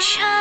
sunshine.